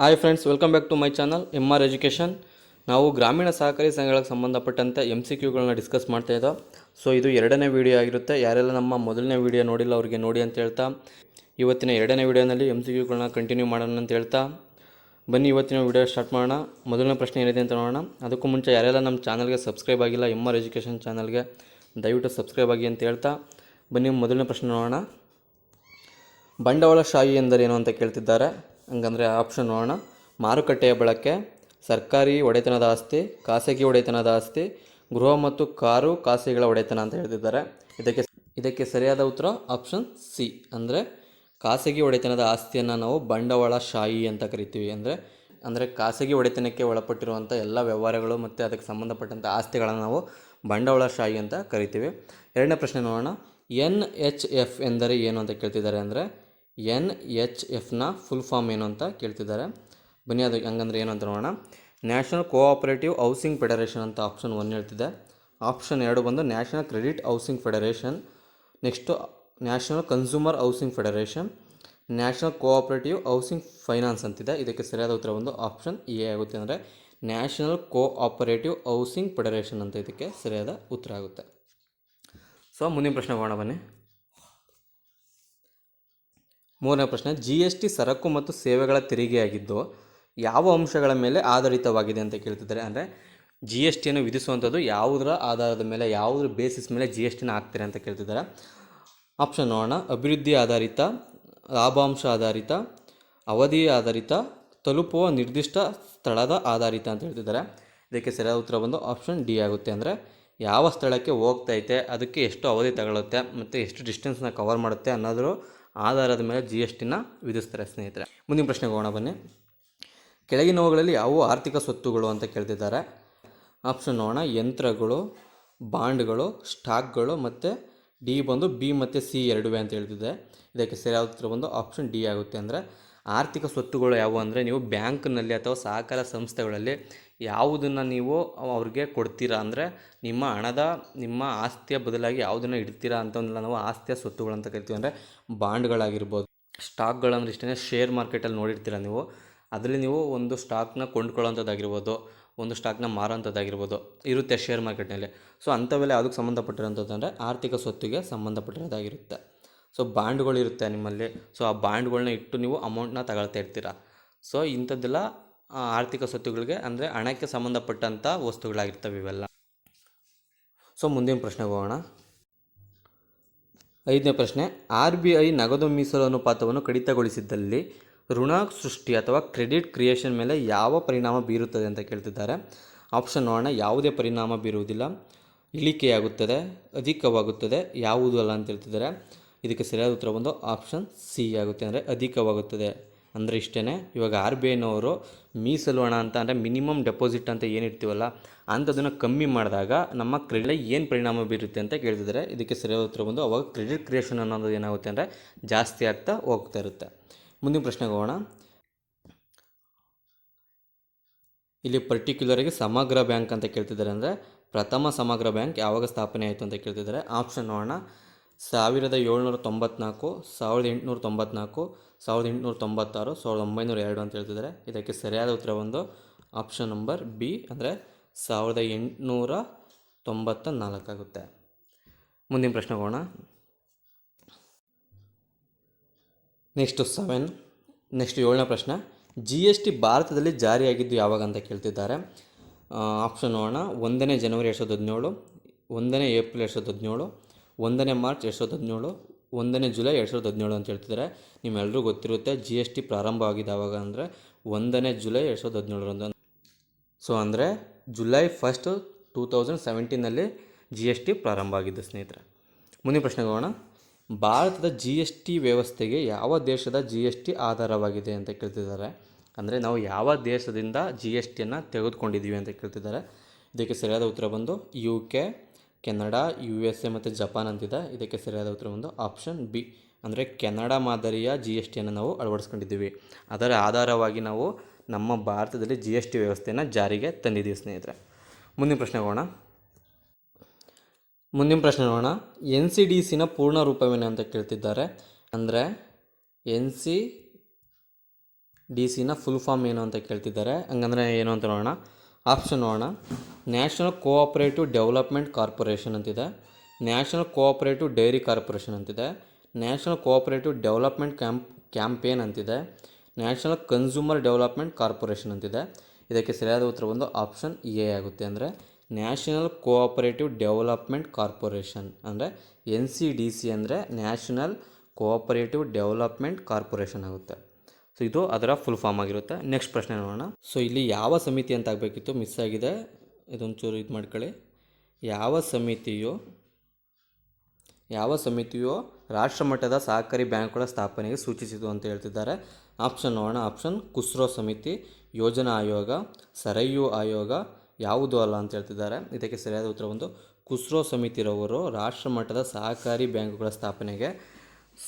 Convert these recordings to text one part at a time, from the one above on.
Hi friends welcome back to my channel M R education ನಾವು ಗ್ರಾಮೀಣ ಸಹಕಾರಿ ಸಂಘಗಳಿಗೆ ಸಂಬಂಧಪಟ್ಟಂತೆ ಎಂ ಸಿ ಕ್ಯೂಗಳನ್ನ ಡಿಸ್ಕಸ್ ಮಾಡ್ತಾ ಇದ್ದೋ. ಸೊ ಇದು ಎರಡನೇ ವಿಡಿಯೋ ಆಗಿರುತ್ತೆ. ಯಾರೆಲ್ಲ ನಮ್ಮ ಮೊದಲನೇ ವಿಡಿಯೋ ನೋಡಿಲ್ಲ, ಅವರಿಗೆ ನೋಡಿ ಅಂತ ಹೇಳ್ತಾ. ಇವತ್ತಿನ ಎರಡನೇ ವಿಡಿಯೋನಲ್ಲಿ ಎಂ ಸಿ ಕ್ಯೂಗಳನ್ನ ಕಂಟಿನ್ಯೂ ಮಾಡೋಣ ಅಂತ ಹೇಳ್ತಾ. ಬನ್ನಿ, ಇವತ್ತಿನ ವಿಡಿಯೋ ಸ್ಟಾರ್ಟ್ ಮಾಡೋಣ. ಮೊದಲನೇ ಪ್ರಶ್ನೆ ಏನಿದೆ ಅಂತ ನೋಡೋಣ. ಅದಕ್ಕೂ ಮುಂಚೆ ಯಾರೆಲ್ಲ ನಮ್ಮ ಚಾನಲ್ಗೆ ಸಬ್ಸ್ಕ್ರೈಬ್ ಆಗಿಲ್ಲ ಎಂ ಆರ್ ಎಜುಕೇಷನ್ ಚಾನಲ್ಗೆ ದಯವಿಟ್ಟು ಸಬ್ಸ್ಕ್ರೈಬ್ ಆಗಿ ಅಂತ ಹೇಳ್ತಾ. ಬನ್ನಿ, ಮೊದಲನೇ ಪ್ರಶ್ನೆ ನೋಡೋಣ. ಬಂಡವಾಳಶಾಹಿ ಎಂದರೇನು ಅಂತ ಕೇಳ್ತಿದ್ದಾರೆ. ಹಂಗಂದರೆ ಆಪ್ಷನ್ ನೋಡೋಣ. ಮಾರುಕಟ್ಟೆಯ ಬಳಕೆ, ಸರ್ಕಾರಿ ಒಡೆತನದ ಆಸ್ತಿ, ಖಾಸಗಿ ಒಡೆತನದ ಆಸ್ತಿ, ಗೃಹ ಮತ್ತು ಕಾರು ಖಾಸಗಿಗಳ ಒಡೆತನ ಅಂತ ಹೇಳ್ತಿದ್ದಾರೆ. ಇದಕ್ಕೆ ಇದಕ್ಕೆ ಸರಿಯಾದ ಉತ್ತರ ಆಪ್ಷನ್ ಸಿ ಅಂದರೆ ಖಾಸಗಿ ಒಡೆತನದ ಆಸ್ತಿಯನ್ನು ನಾವು ಬಂಡವಾಳಶಾಹಿ ಅಂತ ಕರಿತೀವಿ. ಅಂದರೆ ಅಂದರೆ ಖಾಸಗಿ ಒಡೆತನಕ್ಕೆ ಒಳಪಟ್ಟಿರುವಂಥ ಎಲ್ಲ ವ್ಯವಹಾರಗಳು ಮತ್ತು ಅದಕ್ಕೆ ಸಂಬಂಧಪಟ್ಟಂಥ ಆಸ್ತಿಗಳನ್ನು ನಾವು ಬಂಡವಾಳಶಾಹಿ ಅಂತ ಕರಿತೀವಿ. ಎರಡನೇ ಪ್ರಶ್ನೆ ನೋಡೋಣ. ಎನ್ ಎಚ್ ಎಫ್ ಎಂದರೆ ಏನು ಅಂತ ಕೇಳ್ತಿದ್ದಾರೆ ಅಂದರೆ ಎನ್ ಎಚ್ ಎಫ್ನ ಫುಲ್ ಫಾರ್ಮ್ ಏನು ಅಂತ ಕೇಳ್ತಿದ್ದಾರೆ. ಬನ್ನಿ ಅದು ಹಂಗಂದ್ರೆ ಏನು ಅಂತ ನೋಡೋಣ. ನ್ಯಾಷನಲ್ ಕೋಆಪರೇಟಿವ್ ಹೌಸಿಂಗ್ ಫೆಡರೇಷನ್ ಅಂತ ಆಪ್ಷನ್ ಒನ್ ಹೇಳ್ತಿದೆ. ಆಪ್ಷನ್ ಎರಡು ಬಂದು national credit housing federation next national consumer housing federation national cooperative housing finance ಅಂತಿದೆ. ಇದಕ್ಕೆ ಸರಿಯಾದ ಉತ್ತರ ಒಂದು ಆಪ್ಷನ್ ಎ ಆಗುತ್ತೆ ಅಂದರೆ ನ್ಯಾಷನಲ್ ಕೋಆಪರೇಟಿವ್ ಹೌಸಿಂಗ್ ಫೆಡರೇಷನ್ ಅಂತ ಇದಕ್ಕೆ ಸರಿಯಾದ ಉತ್ತರ ಆಗುತ್ತೆ. ಸೊ ಮುಂದಿನ ಪ್ರಶ್ನೆ ಹೋಗೋಣ ಬನ್ನಿ. ಮೂರನೇ ಪ್ರಶ್ನೆ ಜಿ ಎಸ್ ಟಿ ಸರಕು ಮತ್ತು ಸೇವೆಗಳ ತೆರಿಗೆಯಾಗಿದ್ದು ಯಾವ ಅಂಶಗಳ ಮೇಲೆ ಆಧಾರಿತವಾಗಿದೆ ಅಂತ ಕೇಳ್ತಿದ್ದಾರೆ. ಅಂದರೆ ಜಿ ಎಸ್ ಟಿಯನ್ನು ವಿಧಿಸುವಂಥದ್ದು ಯಾವುದರ ಆಧಾರದ ಮೇಲೆ, ಯಾವುದ್ರ ಬೇಸಿಸ್ ಮೇಲೆ ಜಿ ಎಸ್ ಟಿನ ಹಾಕ್ತಾರೆ ಅಂತ ಕೇಳ್ತಿದ್ದಾರೆ. ಆಪ್ಷನ್ ನೋಡೋಣ. ಅಭಿವೃದ್ಧಿ ಆಧಾರಿತ, ಲಾಭಾಂಶ ಆಧಾರಿತ, ಅವಧಿ ಆಧಾರಿತ, ತಲುಪುವ ನಿರ್ದಿಷ್ಟ ಸ್ಥಳದ ಆಧಾರಿತ ಅಂತ ಹೇಳ್ತಿದ್ದಾರೆ. ಇದಕ್ಕೆ ಸರಿಯಾದ ಉತ್ತರ ಬಂದು ಆಪ್ಷನ್ ಡಿ ಆಗುತ್ತೆ. ಅಂದರೆ ಯಾವ ಸ್ಥಳಕ್ಕೆ ಹೋಗ್ತೈತೆ, ಅದಕ್ಕೆ ಎಷ್ಟು ಅವಧಿ ತಗೊಳುತ್ತೆ, ಮತ್ತು ಎಷ್ಟು ಡಿಸ್ಟೆನ್ಸ್ನ ಕವರ್ ಮಾಡುತ್ತೆ ಅನ್ನೋದ್ರ ಆಧಾರದ ಮೇಲೆ ಜಿ ಎಸ್ ಟಿನ ವಿಧಿಸ್ತಾರೆ ಸ್ನೇಹಿತರೆ. ಮುಂದಿನ ಪ್ರಶ್ನೆಗೆ ಹೋಗೋಣ ಬನ್ನಿ. ಕೆಳಗಿನವುಗಳಲ್ಲಿ ಯಾವುವು ಆರ್ಥಿಕ ಸ್ವತ್ತುಗಳು ಅಂತ ಕೇಳ್ತಿದ್ದಾರೆ. ಆಪ್ಷನ್ ನೋಡೋಣ. ಯಂತ್ರಗಳು, ಬಾಂಡ್ಗಳು, ಸ್ಟಾಕ್ಗಳು ಮತ್ತು ಡಿ ಬಂದು ಬಿ ಮತ್ತು ಸಿ ಎರಡುವೆ ಅಂತ ಹೇಳ್ತಿದೆ. ಇದಕ್ಕೆ ಸರಿಯಾದ ಉತ್ತರ ಬಂದು ಆಪ್ಷನ್ ಡಿ ಆಗುತ್ತೆ. ಅಂದರೆ ಆರ್ಥಿಕ ಸ್ವತ್ತುಗಳು ಯಾವುವು ಅಂದರೆ ನೀವು ಬ್ಯಾಂಕ್ನಲ್ಲಿ ಅಥವಾ ಸಹಕಾರ ಸಂಸ್ಥೆಗಳಲ್ಲಿ ಯಾವುದನ್ನು ನೀವು ಅವ್ರಿಗೆ ಕೊಡ್ತೀರಾ ಅಂದರೆ ನಿಮ್ಮ ಹಣದ, ನಿಮ್ಮ ಆಸ್ತಿಯ ಬದಲಾಗಿ ಯಾವುದನ್ನು ಇಡ್ತೀರಾ ಅಂತ ಒಂದು ನಾವು ಆಸ್ತಿಯ ಸ್ವತ್ತುಗಳಂತ ಕರಿತೀವಿ ಅಂದರೆ ಬಾಂಡ್ಗಳಾಗಿರ್ಬೋದು. ಸ್ಟಾಕ್ಗಳಂದ್ರೆ ಇಷ್ಟೇ ಶೇರ್ ಮಾರ್ಕೆಟಲ್ಲಿ ನೋಡಿರ್ತೀರ ನೀವು? ಅದರಲ್ಲಿ ನೀವು ಒಂದು ಸ್ಟಾಕ್ನ ಕೊಂಡ್ಕೊಳ್ಳೋಂಥದ್ದಾಗಿರ್ಬೋದು, ಒಂದು ಸ್ಟಾಕ್ನ ಮಾರೋಂಥದ್ದಾಗಿರ್ಬೋದು, ಇರುತ್ತೆ ಶೇರ್ ಮಾರ್ಕೆಟ್ನಲ್ಲಿ. ಸೊ ಅಂಥವೆಲ್ಲ ಯಾವುದಕ್ಕೆ ಸಂಬಂಧಪಟ್ಟಿರೋಂಥದ್ದು ಅಂದರೆ ಆರ್ಥಿಕ ಸ್ವತ್ತಿಗೆ ಸಂಬಂಧಪಟ್ಟಿರೋದಾಗಿರುತ್ತೆ. ಸೊ ಬಾಂಡ್ಗಳಿರುತ್ತೆ ನಿಮ್ಮಲ್ಲಿ, ಸೊ ಆ ಬಾಂಡ್ಗಳನ್ನ ಇಟ್ಟು ನೀವು ಅಮೌಂಟ್ನ ತಗೊಳ್ತಾ ಇರ್ತೀರ. ಸೊ ಇಂಥದ್ದೆಲ್ಲ ಆರ್ಥಿಕ ಸ್ವತ್ತುಗಳಿಗೆ ಅಂದರೆ ಹಣಕ್ಕೆ ಸಂಬಂಧಪಟ್ಟಂಥ ವಸ್ತುಗಳಾಗಿರ್ತವೆ ಇವೆಲ್ಲ. ಸೊ ಮುಂದಿನ ಪ್ರಶ್ನೆಗೆ ಹೋಗೋಣ. ಐದನೇ ಪ್ರಶ್ನೆ, ಆರ್ ಬಿ ಐ ನಗದು ಮೀಸಲು ಅನುಪಾತವನ್ನು ಕಡಿತಗೊಳಿಸಿದ್ದಲ್ಲಿ ಋಣ ಸೃಷ್ಟಿ ಅಥವಾ ಕ್ರೆಡಿಟ್ ಕ್ರಿಯೇಷನ್ ಮೇಲೆ ಯಾವ ಪರಿಣಾಮ ಬೀರುತ್ತದೆ ಅಂತ ಕೇಳ್ತಿದ್ದಾರೆ. ಆಪ್ಷನ್ ನೋಡೋಣ, ಯಾವುದೇ ಪರಿಣಾಮ ಬೀರುವುದಿಲ್ಲ. ಇಳಿಕೆಯಾಗುತ್ತದೆ, ಅಧಿಕವಾಗುತ್ತದೆ, ಯಾವುದು ಅಲ್ಲ ಅಂತ ಹೇಳ್ತಿದ್ದಾರೆ. ಇದಕ್ಕೆ ಸರಿಯಾದ ಉತ್ತರ ಬಂದು ಆಪ್ಷನ್ ಸಿ ಆಗುತ್ತೆ, ಅಂದರೆ ಅಧಿಕವಾಗುತ್ತದೆ. ಅಂದರೆ ಇಷ್ಟೇ ಇವಾಗ ಆರ್ ಬಿ ಐನವರು ಮೀಸಲು ಹಣ ಅಂತ ಅಂದರೆ ಮಿನಿಮಮ್ ಡೆಪಾಸಿಟ್ ಅಂತ ಏನಿರ್ತೀವಲ್ಲ ಅಂಥದನ್ನು ಕಮ್ಮಿ ಮಾಡಿದಾಗ ನಮ್ಮ ಕ್ರೆಡಿಟ್ ಏನು ಪರಿಣಾಮ ಬೀರುತ್ತೆ ಅಂತ ಕೇಳ್ತಿದ್ದಾರೆ ಇದಕ್ಕೆ ಸರಿಯಾದ ಉತ್ತರ ಬಂದು ಅವಾಗ ಕ್ರೆಡಿಟ್ ಕ್ರಿಯೇಷನ್ ಅನ್ನೋದು ಏನಾಗುತ್ತೆ ಅಂದರೆ ಜಾಸ್ತಿ ಆಗ್ತಾ ಹೋಗ್ತಾ ಇರುತ್ತೆ. ಮುಂದಿನ ಪ್ರಶ್ನೆಗೆ ಹೋಗೋಣ. ಇಲ್ಲಿ ಪರ್ಟಿಕ್ಯುಲರಾಗಿ ಸಮಗ್ರ ಬ್ಯಾಂಕ್ ಅಂತ ಕೇಳ್ತಿದ್ದಾರೆ ಅಂದರೆ ಪ್ರಥಮ ಸಮಗ್ರ ಬ್ಯಾಂಕ್ ಯಾವಾಗ ಸ್ಥಾಪನೆ ಆಯಿತು ಅಂತ ಕೇಳ್ತಿದ್ದಾರೆ ಆಪ್ಷನ್ ನೋಡೋಣ. ಸಾವಿರದ ಏಳ್ನೂರ ತೊಂಬತ್ನಾಲ್ಕು, ಸಾವಿರದ ಎಂಟುನೂರ ತೊಂಬತ್ನಾಲ್ಕು, ಸಾವಿರದ ಎಂಟುನೂರ ತೊಂಬತ್ತಾರು, ಸಾವಿರದ ಒಂಬೈನೂರ ಎರಡು ಅಂತ ಹೇಳ್ತಿದ್ದಾರೆ. ಇದಕ್ಕೆ ಸರಿಯಾದ ಉತ್ತರ ಒಂದು ಆಪ್ಷನ್ ನಂಬರ್ ಬಿ ಅಂದರೆ ಸಾವಿರದ ಎಂಟುನೂರ ತೊಂಬತ್ತ ನಾಲ್ಕಾಗುತ್ತೆ ಮುಂದಿನ ಪ್ರಶ್ನೆ ಹೋಗೋಣ. ನೆಕ್ಸ್ಟು ಸೆವೆನ್ ನೆಕ್ಸ್ಟ್ ಏಳನೇ ಪ್ರಶ್ನೆ. ಜಿ ಎಸ್ ಟಿ ಭಾರತದಲ್ಲಿ ಜಾರಿಯಾಗಿದ್ದು ಯಾವಾಗ ಅಂತ ಕೇಳ್ತಿದ್ದಾರೆ. ಆಪ್ಷನ್ ನೋಡೋಣ. ಒಂದನೇ ಜನವರಿ ಎರಡು ಸಾವಿರದ ಹದಿನೇಳು, ಒಂದನೇ ಏಪ್ರಿಲ್ ಎರಡು ಸಾವಿರದ ಹದಿನೇಳು ಒಂದನೇ ಮಾರ್ಚ್ ಎರಡು ಸಾವಿರದ ಹದಿನೇಳು, ಒಂದನೇ ಜುಲೈ ಎರಡು ಸಾವಿರದ ಹದಿನೇಳು ಅಂತ ಹೇಳ್ತಿದ್ದಾರೆ ನಿಮ್ಮೆಲ್ಲರಿಗೂ ಗೊತ್ತಿರುತ್ತೆ ಜಿ ಎಸ್ ಟಿ ಪ್ರಾರಂಭ ಆಗಿದೆ ಆವಾಗ ಅಂದರೆ ಒಂದನೇ ಜುಲೈ ಎರಡು ಸಾವಿರದ ಹದಿನೇಳರಂದು. ಸೊ ಅಂದರೆ ಜುಲೈ ಫಸ್ಟು ಟೂ ತೌಸಂಡ್ ಸೆವೆಂಟೀನಲ್ಲಿ ಜಿ ಎಸ್ ಟಿ ಪ್ರಾರಂಭ ಆಗಿದ್ದು ಸ್ನೇಹಿತರೆ. ಮುಂದಿನ ಪ್ರಶ್ನೆಗೆ ಹೋಗೋಣ. ಭಾರತದ ಜಿ ಎಸ್ ಟಿ ವ್ಯವಸ್ಥೆಗೆ ಯಾವ ದೇಶದ ಜಿ ಎಸ್ ಟಿ ಆಧಾರವಾಗಿದೆ ಅಂತ ಕೇಳ್ತಿದ್ದಾರೆ. ಅಂದರೆ ನಾವು ಯಾವ ದೇಶದಿಂದ ಜಿ ಎಸ್ ಟಿಯನ್ನು ತೆಗೆದುಕೊಂಡಿದ್ದೀವಿ ಅಂತ ಕೇಳ್ತಿದ್ದಾರೆ. ಇದಕ್ಕೆ ಸರಿಯಾದ ಉತ್ತರ ಬಂದು U K Canada, U S A ಮತ್ತು ಜಪಾನ್ ಅಂತಿದೆ. ಇದಕ್ಕೆ ಸರಿಯಾದ ಉತ್ತರ ಒಂದು ಆಪ್ಷನ್ ಬಿ. ಅಂದರೆ ಕೆನಡಾ ಮಾದರಿಯ ಜಿ ಎಸ್ ಟಿಯನ್ನು ನಾವು ಅಳವಡಿಸ್ಕೊಂಡಿದ್ದೀವಿ. ಅದರ ಆಧಾರವಾಗಿ ನಾವು ನಮ್ಮ ಭಾರತದಲ್ಲಿ ಜಿ ಎಸ್ ಟಿ ವ್ಯವಸ್ಥೆಯನ್ನು ಜಾರಿಗೆ ತಂದಿದ್ದೀವಿ, ಸ್ನೇಹಿತರೆ. ಮುಂದಿನ ಪ್ರಶ್ನೆ ಹೋಗೋಣ ಮುಂದಿನ ಪ್ರಶ್ನೆ ನೋಡೋಣ. ಎನ್ ಸಿ ಡಿ ಸಿನ ಪೂರ್ಣ ರೂಪವೇನು ಅಂತ ಕೇಳ್ತಿದ್ದಾರೆ. ಅಂದರೆ ಎನ್ ಸಿ ಡಿ ಸಿನ ಫುಲ್ ಫಾರ್ಮ್ ಏನು ಅಂತ ಕೇಳ್ತಿದ್ದಾರೆ. ಹಂಗಂದ್ರೆ ಏನು ಅಂತ ನೋಡೋಣ. ಆಪ್ಷನ್ ನೋಡೋಣ. ನ್ಯಾಷನಲ್ ಕೋಆಪರೇಟಿವ್ ಡೆವಲಪ್ಮೆಂಟ್ ಕಾರ್ಪೊರೇಷನ್ ಅಂತಿದೆ. ನ್ಯಾಷನಲ್ ಕೋಆಪರೇಟಿವ್ ಡೈರಿ ಕಾರ್ಪೊರೇಷನ್ ಅಂತಿದೆ. National cooperative development camp campaign ಅಂತಿದೆ. ನ್ಯಾಷನಲ್ ಕನ್ಸ್ಯೂಮರ್ ಡೆವಲಪ್ಮೆಂಟ್ ಕಾರ್ಪೊರೇಷನ್ ಅಂತಿದೆ. ಇದಕ್ಕೆ ಸರಿಯಾದ ಉತ್ತರ ಒಂದು ಆಪ್ಷನ್ ಎ ಆಗುತ್ತೆ ಅಂದರೆ ನ್ಯಾಷನಲ್ ಕೋಆಪರೇಟಿವ್ ಡೆವಲಪ್ಮೆಂಟ್ ಕಾರ್ಪೊರೇಷನ್ ಅಂದರೆ ಎನ್ ಸಿ ಡಿ ಸಿ ಅಂದರೆ ನ್ಯಾಷನಲ್ ಕೋಆಪರೇಟಿವ್ ಡೆವಲಪ್ಮೆಂಟ್ ಕಾರ್ಪೊರೇಷನ್ ಆಗುತ್ತೆ. ಸೊ ಇದು ಅದರ ಫುಲ್ ಫಾರ್ಮ್ ಆಗಿರುತ್ತೆ. ನೆಕ್ಸ್ಟ್ ಪ್ರಶ್ನೆ ನೋಡೋಣ. ಸೊ ಇಲ್ಲಿ ಯಾವ ಸಮಿತಿ ಅಂತ ಆಗಬೇಕಿತ್ತು? ಮಿಸ್ ಆಗಿದೆ. ಇದೊಂಚೂರು ಇದು ಮಾಡ್ಕೊಳ್ಳಿ. ಯಾವ ಸಮಿತಿಯು ಯಾವ ಸಮಿತಿಯು ರಾಷ್ಟ್ರಮಟ್ಟದ ಸಹಕಾರಿ ಬ್ಯಾಂಕ್ಗಳ ಸ್ಥಾಪನೆಗೆ ಸೂಚಿಸಿತು ಅಂತ ಹೇಳ್ತಿದ್ದಾರೆ. ಆಪ್ಷನ್ ನೋಡೋಣ. ಆಪ್ಷನ್ ಕುಸ್ರೋ ಸಮಿತಿ, ಯೋಜನಾ ಆಯೋಗ, ಸರಯು ಆಯೋಗ ಯಾವುದು ಅಲ್ಲ ಅಂತ ಹೇಳ್ತಿದ್ದಾರೆ. ಇದಕ್ಕೆ ಸರಿಯಾದ ಉತ್ತರ ಒಂದು ಕುಸ್ರೋ ಸಮಿತಿರವರು ರಾಷ್ಟ್ರಮಟ್ಟದ ಸಹಕಾರಿ ಬ್ಯಾಂಕ್ಗಳ ಸ್ಥಾಪನೆಗೆ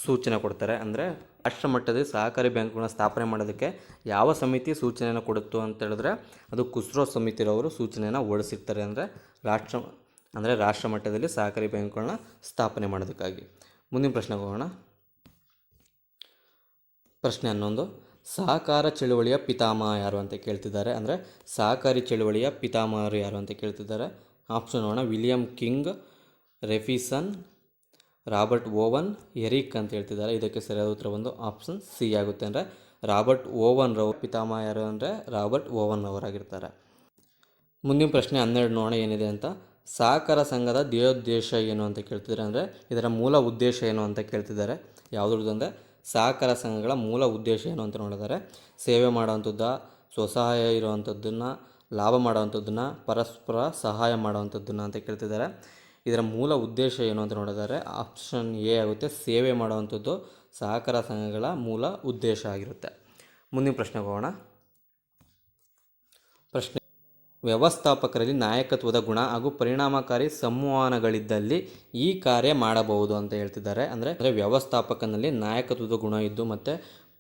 ಸೂಚನೆ ಕೊಡ್ತಾರೆ. ಅಂದರೆ ರಾಷ್ಟ್ರಮಟ್ಟದಲ್ಲಿ ಸಹಕಾರಿ ಬ್ಯಾಂಕ್ಗಳನ್ನ ಸ್ಥಾಪನೆ ಮಾಡೋದಕ್ಕೆ ಯಾವ ಸಮಿತಿ ಸೂಚನೆಯನ್ನು ಕೊಡುತ್ತು ಅಂತ ಹೇಳಿದ್ರೆ ಅದು ಕುಸ್ರೋ ಸಮಿತಿರವರು ಸೂಚನೆಯನ್ನು ಹೊರಡಿಸಿರ್ತಾರೆ ಅಂದರೆ ರಾಷ್ಟ್ರ ಅಂದರೆ ರಾಷ್ಟ್ರ ಮಟ್ಟದಲ್ಲಿ ಸಹಕಾರಿ ಬ್ಯಾಂಕ್ಗಳನ್ನ ಸ್ಥಾಪನೆ ಮಾಡೋದಕ್ಕಾಗಿ. ಮುಂದಿನ ಪ್ರಶ್ನೆಗೆ ಹೋಗೋಣ ಪ್ರಶ್ನೆ ಹನ್ನೊಂದು. ಸಹಕಾರ ಚಳುವಳಿಯ ಪಿತಾಮಹ ಯಾರು ಅಂತ ಕೇಳ್ತಿದ್ದಾರೆ ಅಂದರೆ ಸಹಕಾರಿ ಚಳುವಳಿಯ ಪಿತಾಮಹರು ಯಾರು ಅಂತ ಕೇಳ್ತಿದ್ದಾರೆ. ಆಪ್ಷನ್ ನೋಡೋಣ. William King Raiffeisen Robert Owen, Eric ಅಂತ ಹೇಳ್ತಿದ್ದಾರೆ. ಇದಕ್ಕೆ ಸರಿಯಾದ ಉತ್ತರ ಒಂದು ಆಪ್ಷನ್ ಸಿ ಆಗುತ್ತೆ ಅಂದರೆ ರಾಬರ್ಟ್ ಓವನ್ ರವ್ ಪಿತಾಮಹ ಯಾರು ಅಂದರೆ ರಾಬರ್ಟ್ ಓವನ್ ಅವರಾಗಿರ್ತಾರೆ ಮುಂದಿನ ಪ್ರಶ್ನೆ ಹನ್ನೆರಡು ನೋಣ ಏನಿದೆ ಅಂತ. ಸಹಕಾರ ಸಂಘದ ಧ್ಯೇಯೋದ್ದೇಶ ಏನು ಅಂತ ಕೇಳ್ತಿದ್ದಾರೆ ಅಂದರೆ ಇದರ ಮೂಲ ಉದ್ದೇಶ ಏನು ಅಂತ ಕೇಳ್ತಿದ್ದಾರೆ. ಯಾವುದ್ರದ್ದು ಅಂದರೆ ಸಹಕಾರ ಸಂಘಗಳ ಮೂಲ ಉದ್ದೇಶ ಏನು ಅಂತ ನೋಡಿದ್ದಾರೆ. ಸೇವೆ ಮಾಡೋವಂಥದ್ದ, ಸ್ವಸಹಾಯ ಇರುವಂಥದ್ದನ್ನು, ಲಾಭ ಮಾಡೋವಂಥದ್ದನ್ನು, ಪರಸ್ಪರ ಸಹಾಯ ಮಾಡೋವಂಥದ್ದನ್ನು ಅಂತ ಕೇಳ್ತಿದ್ದಾರೆ. ಇದರ ಮೂಲ ಉದ್ದೇಶ ಏನು ಅಂತ ನೋಡಿದರೆ ಆಪ್ಷನ್ ಎ ಆಗುತ್ತೆ, ಸೇವೆ ಮಾಡುವಂಥದ್ದು ಸಹಕಾರ ಸಂಘಗಳ ಮೂಲ ಉದ್ದೇಶ ಆಗಿರುತ್ತೆ. ಮುಂದಿನ ಪ್ರಶ್ನೆಗೆ ಹೋಗೋಣ. ಪ್ರಶ್ನೆ, ವ್ಯವಸ್ಥಾಪಕರಲ್ಲಿ ನಾಯಕತ್ವದ ಗುಣ ಹಾಗೂ ಪರಿಣಾಮಕಾರಿ ಸಂವಹನಗಳಿದ್ದಲ್ಲಿ ಈ ಕಾರ್ಯ ಮಾಡಬಹುದು ಅಂತ ಹೇಳ್ತಿದ್ದಾರೆ. ಅಂದರೆ ಅಂದರೆ ವ್ಯವಸ್ಥಾಪಕನಲ್ಲಿ ನಾಯಕತ್ವದ ಗುಣ ಇದ್ದು ಮತ್ತು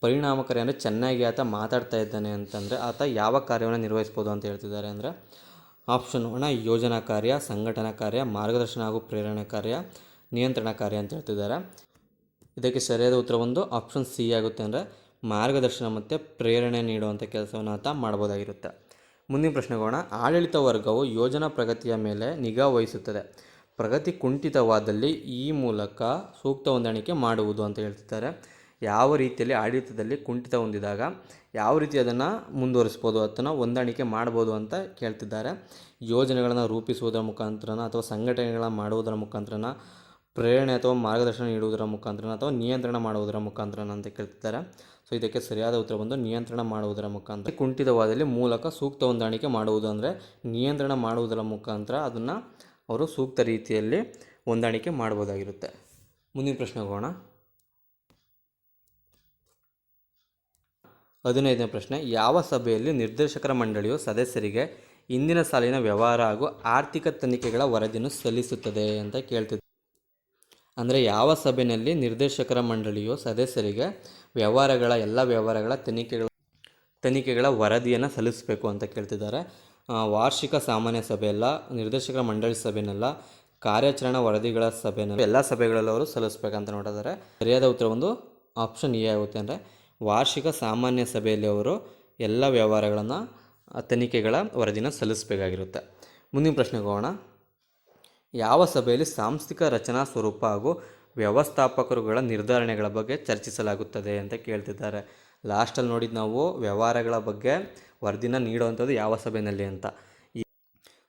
ಪರಿಣಾಮಕಾರಿ ಅಂದರೆ ಚೆನ್ನಾಗಿ ಆತ ಮಾತಾಡ್ತಾ ಇದ್ದಾನೆ ಅಂತಂದರೆ ಆತ ಯಾವ ಕಾರ್ಯವನ್ನು ನಿರ್ವಹಿಸ್ಬೋದು ಅಂತ ಹೇಳ್ತಿದ್ದಾರೆ ಅಂದರೆ ಆಪ್ಷನ್ ಒಣ ಯೋಜನಾ ಕಾರ್ಯ, ಸಂಘಟನಾ ಕಾರ್ಯ, ಮಾರ್ಗದರ್ಶನ ಹಾಗೂ ಪ್ರೇರಣೆ ಕಾರ್ಯ, ನಿಯಂತ್ರಣ ಕಾರ್ಯ ಅಂತ ಹೇಳ್ತಿದ್ದಾರೆ. ಇದಕ್ಕೆ ಸರಿಯಾದ ಉತ್ತರ ಒಂದು ಆಪ್ಷನ್ ಸಿ ಆಗುತ್ತೆ ಅಂದರೆ ಮಾರ್ಗದರ್ಶನ ಮತ್ತು ಪ್ರೇರಣೆ ನೀಡುವಂಥ ಕೆಲಸವನ್ನು ಆತ ಮಾಡ್ಬೋದಾಗಿರುತ್ತೆ. ಮುಂದಿನ ಪ್ರಶ್ನೆಗೋಣ ಆಡಳಿತ ವರ್ಗವು ಯೋಜನಾ ಪ್ರಗತಿಯ ಮೇಲೆ ನಿಗಾ ವಹಿಸುತ್ತದೆ. ಪ್ರಗತಿ ಕುಂಠಿತವಾದಲ್ಲಿ ಈ ಮೂಲಕ ಸೂಕ್ತ ಹೊಂದಾಣಿಕೆ ಮಾಡುವುದು ಅಂತ ಹೇಳ್ತಿದ್ದಾರೆ. ಯಾವ ರೀತಿಯಲ್ಲಿ ಆಡಳಿತದಲ್ಲಿ ಕುಂಠಿತ ಹೊಂದಿದಾಗ ಯಾವ ರೀತಿ ಅದನ್ನು ಮುಂದುವರಿಸ್ಬೋದು ಅದನ್ನು ಹೊಂದಾಣಿಕೆ ಮಾಡ್ಬೋದು ಅಂತ ಕೇಳ್ತಿದ್ದಾರೆ. ಯೋಜನೆಗಳನ್ನು ರೂಪಿಸುವುದರ ಮುಖಾಂತರನ ಅಥವಾ ಸಂಘಟನೆಗಳ ಮಾಡುವುದರ ಮುಖಾಂತರನ, ಪ್ರೇರಣೆ ಅಥವಾ ಮಾರ್ಗದರ್ಶನ ನೀಡುವುದರ ಮುಖಾಂತರನ ಅಥವಾ ನಿಯಂತ್ರಣ ಮಾಡುವುದರ ಮುಖಾಂತರನ ಅಂತ ಕೇಳ್ತಿದ್ದಾರೆ. ಸೊ ಇದಕ್ಕೆ ಸರಿಯಾದ ಉತ್ತರ ಬಂದು ನಿಯಂತ್ರಣ ಮಾಡುವುದರ ಮುಖಾಂತರ. ಕುಂಠಿತವಾದಲ್ಲಿ ಮೂಲಕ ಸೂಕ್ತ ಹೊಂದಾಣಿಕೆ ಮಾಡುವುದು ಅಂದರೆ ನಿಯಂತ್ರಣ ಮಾಡುವುದರ ಮುಖಾಂತರ ಅದನ್ನು ಅವರು ಸೂಕ್ತ ರೀತಿಯಲ್ಲಿ ಹೊಂದಾಣಿಕೆ ಮಾಡ್ಬೋದಾಗಿರುತ್ತೆ. ಮುಂದಿನ ಪ್ರಶ್ನೆಗೆ ಹೋಗೋಣ ಹದಿನೈದನೇ ಪ್ರಶ್ನೆ, ಯಾವ ಸಭೆಯಲ್ಲಿ ನಿರ್ದೇಶಕರ ಮಂಡಳಿಯು ಸದಸ್ಯರಿಗೆ ಇಂದಿನ ಸಾಲಿನ ವ್ಯವಹಾರ ಹಾಗೂ ಆರ್ಥಿಕ ತನಿಖೆಗಳ ವರದಿಯನ್ನು ಸಲ್ಲಿಸುತ್ತದೆ ಅಂತ ಕೇಳ್ತಿದ್ದೆ. ಅಂದರೆ ಯಾವ ಸಭೆಯಲ್ಲಿ ನಿರ್ದೇಶಕರ ಮಂಡಳಿಯು ಸದಸ್ಯರಿಗೆ ವ್ಯವಹಾರಗಳ, ಎಲ್ಲ ವ್ಯವಹಾರಗಳ ತನಿಖೆಗಳ ತನಿಖೆಗಳ ವರದಿಯನ್ನು ಸಲ್ಲಿಸಬೇಕು ಅಂತ ಕೇಳ್ತಿದ್ದಾರೆ. ವಾರ್ಷಿಕ ಸಾಮಾನ್ಯ ಸಭೆಯಲ್ಲ, ನಿರ್ದೇಶಕರ ಮಂಡಳಿ ಸಭೆನಲ್ಲ, ಕಾರ್ಯಾಚರಣಾ ವರದಿಗಳ ಸಭೆನಲ್ಲ, ಎಲ್ಲ ಸಭೆಗಳಲ್ಲೂ ಅವರು ಸಲ್ಲಿಸ್ಬೇಕಂತ ನೋಡಿದ್ದಾರೆ. ಸರಿಯಾದ ಉತ್ತರ ಒಂದು ಆಪ್ಷನ್ ಎ ಆಗುತ್ತೆ ಅಂದರೆ ವಾರ್ಷಿಕ ಸಾಮಾನ್ಯ ಸಭೆಯಲ್ಲಿ ಅವರು ಎಲ್ಲ ವ್ಯವಹಾರಗಳನ್ನು ತನಿಖೆಗಳ ವರದಿನ ಸಲ್ಲಿಸಬೇಕಾಗಿರುತ್ತೆ. ಮುಂದಿನ ಪ್ರಶ್ನೆಗೆ ಹೋಗೋಣ. ಯಾವ ಸಭೆಯಲ್ಲಿ ಸಾಂಸ್ಥಿಕ ರಚನಾ ಸ್ವರೂಪ ಹಾಗೂ ವ್ಯವಸ್ಥಾಪಕರುಗಳ ನಿರ್ಧಾರಣೆಗಳ ಬಗ್ಗೆ ಚರ್ಚಿಸಲಾಗುತ್ತದೆ ಅಂತ ಕೇಳ್ತಿದ್ದಾರೆ. ಲಾಸ್ಟಲ್ಲಿ ನೋಡಿದ್ದು ನಾವು ವ್ಯವಹಾರಗಳ ಬಗ್ಗೆ ವರದಿನ ನೀಡುವಂಥದ್ದು ಯಾವ ಸಭೆಯಲ್ಲಿ ಅಂತ.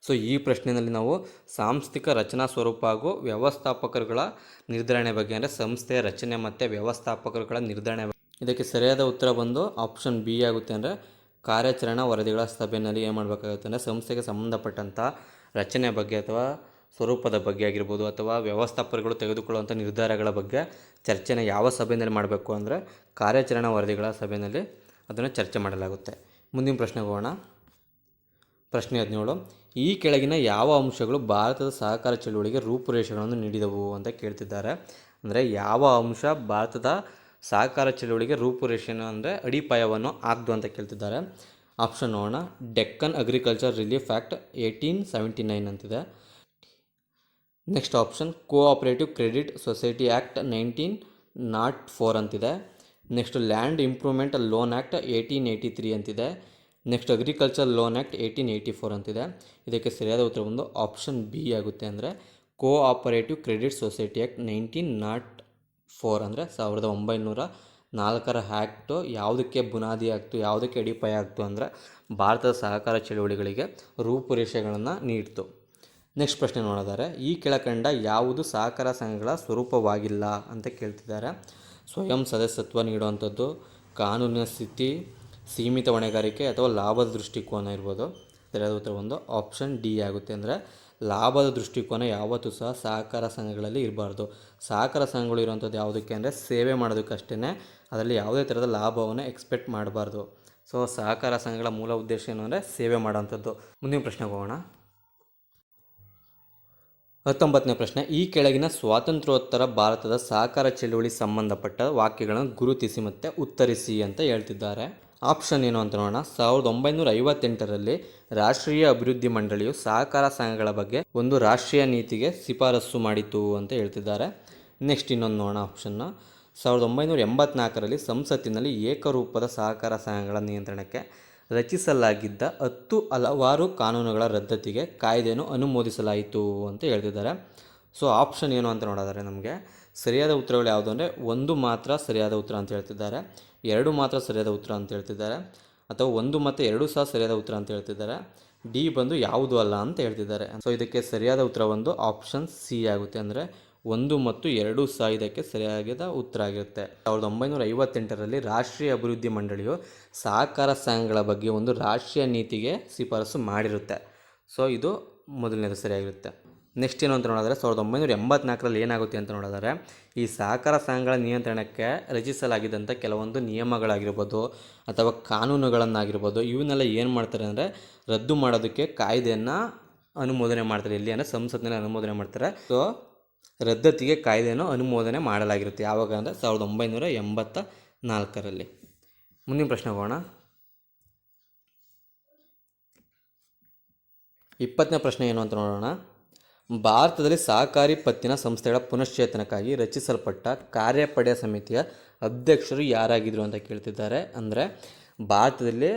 ಸೊ ಈ ಪ್ರಶ್ನೆಯಲ್ಲಿ ನಾವು ಸಾಂಸ್ಥಿಕ ರಚನಾ ಸ್ವರೂಪ ಹಾಗೂ ವ್ಯವಸ್ಥಾಪಕರುಗಳ ನಿರ್ಧಾರಣೆ ಬಗ್ಗೆ ಅಂದರೆ ಸಂಸ್ಥೆಯ ರಚನೆ ಮತ್ತು ವ್ಯವಸ್ಥಾಪಕರುಗಳ ನಿರ್ಧರಣೆ. ಇದಕ್ಕೆ ಸರಿಯಾದ ಉತ್ತರ ಬಂದು ಆಪ್ಷನ್ ಬಿ ಆಗುತ್ತೆ ಅಂದರೆ ಕಾರ್ಯಾಚರಣಾ ವರದಿಗಳ ಸಭೆಯಲ್ಲಿ ಏನು ಮಾಡಬೇಕಾಗುತ್ತೆ ಅಂದರೆ ಸಂಸ್ಥೆಗೆ ಸಂಬಂಧಪಟ್ಟಂಥ ರಚನೆ ಬಗ್ಗೆ ಅಥವಾ ಸ್ವರೂಪದ ಬಗ್ಗೆ ಆಗಿರ್ಬೋದು ಅಥವಾ ವ್ಯವಸ್ಥಾಪಕರುಗಳು ತೆಗೆದುಕೊಳ್ಳುವಂಥ ನಿರ್ಧಾರಗಳ ಬಗ್ಗೆ ಚರ್ಚೆನ ಯಾವ ಸಭೆಯಲ್ಲಿ ಮಾಡಬೇಕು ಅಂದರೆ ಕಾರ್ಯಾಚರಣಾ ವರದಿಗಳ ಸಭೆಯಲ್ಲಿ ಅದನ್ನು ಚರ್ಚೆ ಮಾಡಲಾಗುತ್ತೆ. ಮುಂದಿನ ಪ್ರಶ್ನೆಗೆ ಹೋಗೋಣ. ಪ್ರಶ್ನೆ ಹದಿನೇಳು, ಈ ಕೆಳಗಿನ ಯಾವ ಅಂಶಗಳು ಭಾರತದ ಸಹಕಾರ ಚಳುವಳಿಗೆ ರೂಪುರೇಷೆಗಳನ್ನು ನೀಡಿದವು ಅಂತ ಕೇಳ್ತಿದ್ದಾರೆ. ಅಂದರೆ ಯಾವ ಅಂಶ ಭಾರತದ ಸಹಕಾರ ಚಳುವಳಿಗೆ ರೂಪುರೇಷೆಯನ್ನು ಅಂದರೆ ಅಡಿಪಾಯವನ್ನು ಆಗ್ದು ಅಂತ ಕೇಳ್ತಿದ್ದಾರೆ. ಆಪ್ಷನ್ ನೋಡೋಣ. Deccan agriculture relief act eighteen seventy nine ಅಂತಿದೆ. Next option cooperative credit society act nineteen nought four ಅಂತಿದೆ. Next land improvement loan act eighteen eighty three ಅಂತಿದೆ. Next agriculture loan act eighteen eighty four ಅಂತಿದೆ. ಇದಕ್ಕೆ ಸರಿಯಾದ ಉತ್ತರ ಒಂದು option B ಆಗುತ್ತೆ ಅಂದರೆ cooperative credit society act nineteen nought four ಅಂದರೆ ಸಾವಿರದ ಒಂಬೈನೂರ ನಾಲ್ಕರ ಆ್ಯಕ್ಟು ಯಾವುದಕ್ಕೆ ಬುನಾದಿ ಆಗ್ತು, ಯಾವುದಕ್ಕೆ ಅಡಿಪಾಯ ಆಗ್ತು ಅಂದರೆ ಭಾರತದ ಸಹಕಾರ ಚಳುವಳಿಗಳಿಗೆ ರೂಪುರೇಷೆಗಳನ್ನು ನೀಡಿತು. ನೆಕ್ಸ್ಟ್ ಪ್ರಶ್ನೆ ನೋಡಿದರೆ, ಈ ಕೆಳಕಂಡ ಯಾವುದು ಸಹಕಾರ ಸಂಘಗಳ ಸ್ವರೂಪವಾಗಿಲ್ಲ ಅಂತ ಕೇಳ್ತಿದ್ದಾರೆ. ಸ್ವಯಂ ಸದಸ್ಯತ್ವ ನೀಡುವಂಥದ್ದು, ಕಾನೂನಿನ ಸ್ಥಿತಿ, ಸೀಮಿತ ಹೊಣೆಗಾರಿಕೆ ಅಥವಾ ಲಾಭದ ದೃಷ್ಟಿಕೋನ ಇರ್ಬೋದು. ಸರಿಯಾದ ಉತ್ತರ ಒಂದು ಆಪ್ಷನ್ ಡಿ ಆಗುತ್ತೆ ಅಂದರೆ ಲಾಭದ ದೃಷ್ಟಿಕೋನ ಯಾವತ್ತೂ ಸಹ ಸಹಕಾರ ಸಂಘಗಳಲ್ಲಿ ಇರಬಾರ್ದು. ಸಹಕಾರ ಸಂಘಗಳು ಇರುವಂಥದ್ದು ಯಾವುದಕ್ಕೆ ಅಂದರೆ ಸೇವೆ ಮಾಡೋದಕ್ಕಷ್ಟೇ ಅದರಲ್ಲಿ ಯಾವುದೇ ಥರದ ಲಾಭವನ್ನು ಎಕ್ಸ್ಪೆಕ್ಟ್ ಮಾಡಬಾರ್ದು. ಸೊ ಸಹಕಾರ ಸಂಘಗಳ ಮೂಲ ಉದ್ದೇಶ ಏನು ಅಂದರೆ ಸೇವೆ ಮಾಡೋವಂಥದ್ದು. ಮುಂದಿನ ಪ್ರಶ್ನೆಗೆ ಹೋಗೋಣ. ಹತ್ತೊಂಬತ್ತನೇ ಪ್ರಶ್ನೆ, ಈ ಕೆಳಗಿನ ಸ್ವಾತಂತ್ರ್ಯೋತ್ತರ ಭಾರತದ ಸಹಕಾರ ಚಳುವಳಿ ಸಂಬಂಧಪಟ್ಟ ವಾಕ್ಯಗಳನ್ನು ಗುರುತಿಸಿ ಮತ್ತು ಉತ್ತರಿಸಿ ಅಂತ ಹೇಳ್ತಿದ್ದಾರೆ. ಆಪ್ಷನ್ ಏನು ಅಂತ ನೋಡೋಣ. ಸಾವಿರದ ಒಂಬೈನೂರ ಐವತ್ತೆಂಟರಲ್ಲಿ ರಾಷ್ಟ್ರೀಯ ಅಭಿವೃದ್ಧಿ ಮಂಡಳಿಯು ಸಹಕಾರ ಸಂಘಗಳ ಬಗ್ಗೆ ಒಂದು ರಾಷ್ಟ್ರೀಯ ನೀತಿಗೆ ಶಿಫಾರಸು ಮಾಡಿತು ಅಂತ ಹೇಳ್ತಿದ್ದಾರೆ. ನೆಕ್ಸ್ಟ್ ಇನ್ನೊಂದು ನೋಡೋಣ ಆಪ್ಷನ್ನ. ಸಾವಿರದ ಒಂಬೈನೂರ ಎಂಬತ್ನಾಲ್ಕರಲ್ಲಿ ಸಂಸತ್ತಿನಲ್ಲಿ ಏಕರೂಪದ ಸಹಕಾರ ಸಂಘಗಳ ನಿಯಂತ್ರಣಕ್ಕೆ ರಚಿಸಲಾಗಿದ್ದ ಹತ್ತು ಹಲವಾರು ಕಾನೂನುಗಳ ರದ್ದತಿಗೆ ಕಾಯ್ದೆಯನ್ನು ಅನುಮೋದಿಸಲಾಯಿತು ಅಂತ ಹೇಳ್ತಿದ್ದಾರೆ. ಸೊ, ಆಪ್ಷನ್ ಏನು ಅಂತ ನೋಡಿದರೆ ನಮಗೆ ಸರಿಯಾದ ಉತ್ತರಗಳು ಯಾವುದು ಅಂದರೆ ಒಂದು ಮಾತ್ರ ಸರಿಯಾದ ಉತ್ತರ ಅಂತ ಹೇಳ್ತಿದ್ದಾರೆ. ಎರಡು ಮಾತ್ರ ಸರಿಯಾದ ಉತ್ತರ ಅಂತ ಹೇಳ್ತಿದ್ದಾರೆ. ಅಥವಾ ಒಂದು ಮತ್ತು ಎರಡು ಸಹ ಸರಿಯಾದ ಉತ್ತರ ಅಂತ ಹೇಳ್ತಿದ್ದಾರೆ. ಡಿ ಬಂದು ಯಾವುದು ಅಲ್ಲ ಅಂತ ಹೇಳ್ತಿದ್ದಾರೆ. ಸೊ ಇದಕ್ಕೆ ಸರಿಯಾದ ಉತ್ತರ ಒಂದು ಆಪ್ಷನ್ ಸಿ ಆಗುತ್ತೆ. ಅಂದರೆ ಒಂದು ಮತ್ತು ಎರಡು ಸಹ ಇದಕ್ಕೆ ಸರಿಯಾದ ಉತ್ತರ ಆಗಿರುತ್ತೆ. ಸಾವಿರದ ಒಂಬೈನೂರ ಐವತ್ತೆಂಟರಲ್ಲಿ ರಾಷ್ಟ್ರೀಯ ಅಭಿವೃದ್ಧಿ ಮಂಡಳಿಯು ಸಹಕಾರ ಸಂಘಗಳ ಬಗ್ಗೆ ಒಂದು ರಾಷ್ಟ್ರೀಯ ನೀತಿಗೆ ಶಿಫಾರಸು ಮಾಡಿರುತ್ತೆ. ಸೊ ಇದು ಮೊದಲನೇದು ಸರಿಯಾಗಿರುತ್ತೆ. ನೆಕ್ಸ್ಟ್ ಏನು ಅಂತ ನೋಡಿದ್ರೆ ಸಾವಿರದ ಒಂಬೈನೂರ ಎಂಬತ್ನಾಲ್ಕರಲ್ಲಿ ಏನಾಗುತ್ತೆ ಅಂತ ನೋಡಿದರೆ ಈ ಸಹಕಾರ ಸಂಘಗಳ ನಿಯಂತ್ರಣಕ್ಕೆ ರಚಿಸಲಾಗಿದ್ದಂಥ ಕೆಲವೊಂದು ನಿಯಮಗಳಾಗಿರ್ಬೋದು ಅಥವಾ ಕಾನೂನುಗಳನ್ನಾಗಿರ್ಬೋದು ಇವನ್ನೆಲ್ಲ ಏನು ಮಾಡ್ತಾರೆ ಅಂದರೆ ರದ್ದು ಮಾಡೋದಕ್ಕೆ ಕಾಯ್ದೆಯನ್ನು ಅನುಮೋದನೆ ಮಾಡ್ತಾರೆ. ಇಲ್ಲಿ ಅಂದರೆ ಸಂಸತ್ತಿನಲ್ಲಿ ಅನುಮೋದನೆ ಮಾಡ್ತಾರೆ. ಸೊ ರದ್ದತಿಗೆ ಕಾಯ್ದೆಯನ್ನು ಅನುಮೋದನೆ ಮಾಡಲಾಗಿರುತ್ತೆ. ಯಾವಾಗ ಅಂದರೆ ಸಾವಿರದ ಒಂಬೈನೂರ ಎಂಬತ್ತ ನಾಲ್ಕರಲ್ಲಿ ಮುಂದಿನ ಪ್ರಶ್ನೆ ಹೋಗೋಣ. ಇಪ್ಪತ್ತನೇ ಪ್ರಶ್ನೆ ಏನು ಅಂತ ನೋಡೋಣ. ಭಾರತದಲ್ಲಿ ಸಹಕಾರಿ ಪತ್ತಿನ ಸಂಸ್ಥೆಗಳ ಪುನಶ್ಚೇತನಕ್ಕಾಗಿ ರಚಿಸಲ್ಪಟ್ಟ ಕಾರ್ಯಪಡೆ ಸಮಿತಿಯ ಅಧ್ಯಕ್ಷರು ಯಾರಾಗಿದ್ದರು ಅಂತ ಕೇಳ್ತಿದ್ದಾರೆ. ಅಂದರೆ ಭಾರತದಲ್ಲಿ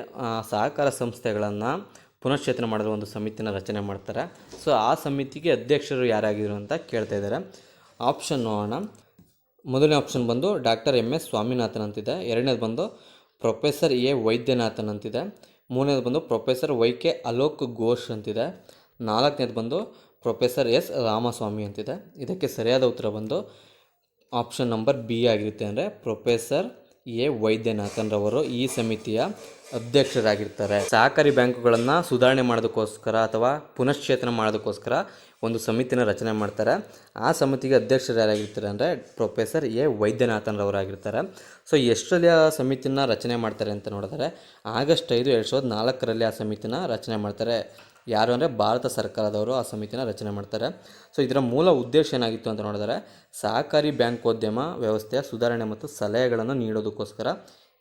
ಸಹಕಾರ ಸಂಸ್ಥೆಗಳನ್ನು ಪುನಶ್ಚೇತನ ಮಾಡಲು ಒಂದು ಸಮಿತಿನ ರಚನೆ ಮಾಡ್ತಾರೆ. ಸೊ, ಆ ಸಮಿತಿಗೆ ಅಧ್ಯಕ್ಷರು ಯಾರಾಗಿದ್ರು ಅಂತ ಕೇಳ್ತಾ ಇದ್ದಾರೆ. ಆಪ್ಷನ್ ನೋಡೋಣ. ಮೊದಲನೇ ಆಪ್ಷನ್ ಬಂದು ಡಾಕ್ಟರ್ ಎಂ ಎಸ್ ಸ್ವಾಮಿನಾಥನ್ ಅಂತಿದೆ. ಎರಡನೇದು ಬಂದು ಪ್ರೊಫೆಸರ್ ಎ ವೈದ್ಯನಾಥನ್ ಅಂತಿದೆ. ಮೂರನೇದು ಬಂದು professor Y K Alok Ghosh ಅಂತಿದೆ. ನಾಲ್ಕನೇದು ಬಂದು ಪ್ರೊಫೆಸರ್ ಎಸ್ ರಾಮಸ್ವಾಮಿ ಅಂತಿದೆ. ಇದಕ್ಕೆ ಸರಿಯಾದ ಉತ್ತರ ಬಂದು ಆಪ್ಷನ್ ನಂಬರ್ ಬಿ ಆಗಿರುತ್ತೆ ಅಂದರೆ ಪ್ರೊಫೆಸರ್ ಎ ವೈದ್ಯನಾಥನ್ ರವರು ಈ ಸಮಿತಿಯ ಅಧ್ಯಕ್ಷರಾಗಿರ್ತಾರೆ. ಸಹಕಾರಿ ಬ್ಯಾಂಕುಗಳನ್ನು ಸುಧಾರಣೆ ಮಾಡೋದಕ್ಕೋಸ್ಕರ ಅಥವಾ ಪುನಶ್ಚೇತನ ಮಾಡೋದಕ್ಕೋಸ್ಕರ ಒಂದು ಸಮಿತಿನ ರಚನೆ ಮಾಡ್ತಾರೆ. ಆ ಸಮಿತಿಗೆ ಅಧ್ಯಕ್ಷರು ಯಾರಾಗಿರ್ತಾರೆ ಅಂದರೆ ಪ್ರೊಫೆಸರ್ ಎ ವೈದ್ಯನಾಥನ್ ರವರಾಗಿರ್ತಾರೆ. ಸೊ ಎಷ್ಟರಲ್ಲಿ ಆ ಸಮಿತಿನ ರಚನೆ ಮಾಡ್ತಾರೆ ಅಂತ ನೋಡಿದ್ರೆ ಆಗಸ್ಟ್ ಐದು ಎರಡು ಸಾವಿರದ ನಾಲ್ಕರಲ್ಲಿ ಆ ಸಮಿತಿನ ರಚನೆ ಮಾಡ್ತಾರೆ. ಯಾರು ಅಂದರೆ ಭಾರತ ಸರ್ಕಾರದವರು ಆ ಸಮಿತಿನ ರಚನೆ ಮಾಡ್ತಾರೆ. ಸೊ ಇದರ ಮೂಲ ಉದ್ದೇಶ ಏನಾಗಿತ್ತು ಅಂತ ನೋಡಿದರೆ ಸಹಕಾರಿ ಬ್ಯಾಂಕೋದ್ಯಮ ವ್ಯವಸ್ಥೆಯ ಸುಧಾರಣೆ ಮತ್ತು ಸಲಹೆಗಳನ್ನು ನೀಡೋದಕ್ಕೋಸ್ಕರ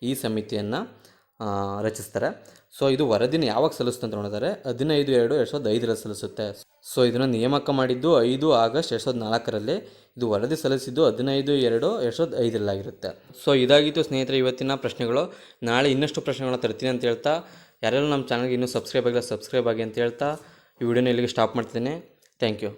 ಈ ಸಮಿತಿಯನ್ನು ರಚಿಸ್ತಾರೆ. ಸೊ ಇದು ವರದಿನ ಯಾವಾಗ ಸಲ್ಲಿಸುತ್ತೆ ಅಂತ ನೋಡಿದರೆ ಹದಿನೈದು ಎರಡು ಎರಡು ಸಾವಿರದ ಐದರಲ್ಲಿ ಸಲ್ಲಿಸುತ್ತೆ. ಸೊ ಇದನ್ನು ನೇಮಕ ಮಾಡಿದ್ದು ಐದು ಆಗಸ್ಟ್ ಎರಡು ಸಾವಿರದ ನಾಲ್ಕರಲ್ಲಿ. ಇದು ವರದಿ ಸಲ್ಲಿಸಿದ್ದು ಹದಿನೈದು ಎರಡು ಎರಡು ಸಾವಿರದ ಐದರಲ್ಲಾಗಿರುತ್ತೆ. ಸೊ ಇದಾಗಿತ್ತು ಸ್ನೇಹಿತರೆ ಇವತ್ತಿನ ಪ್ರಶ್ನೆಗಳು. ನಾಳೆ ಇನ್ನಷ್ಟು ಪ್ರಶ್ನೆಗಳನ್ನ ತರ್ತೀನಿ ಅಂತ ಹೇಳ್ತಾ ಯಾರೆಲ್ಲ ನಮ್ಮ ಚಾನಲ್ಗೆ ಇನ್ನೂ ಸಬ್ಸ್ಕ್ರೈಬ್ ಆಗಿಲ್ಲ ಸಬ್ಸ್ಕ್ರೈಬ್ ಆಗಿ ಅಂತ ಹೇಳ್ತಾ ಈ ವಿಡಿಯೋನ ಇಲ್ಲಿಗೆ ಸ್ಟಾಪ್ ಮಾಡ್ತೀನಿ ಥ್ಯಾಂಕ್ ಯು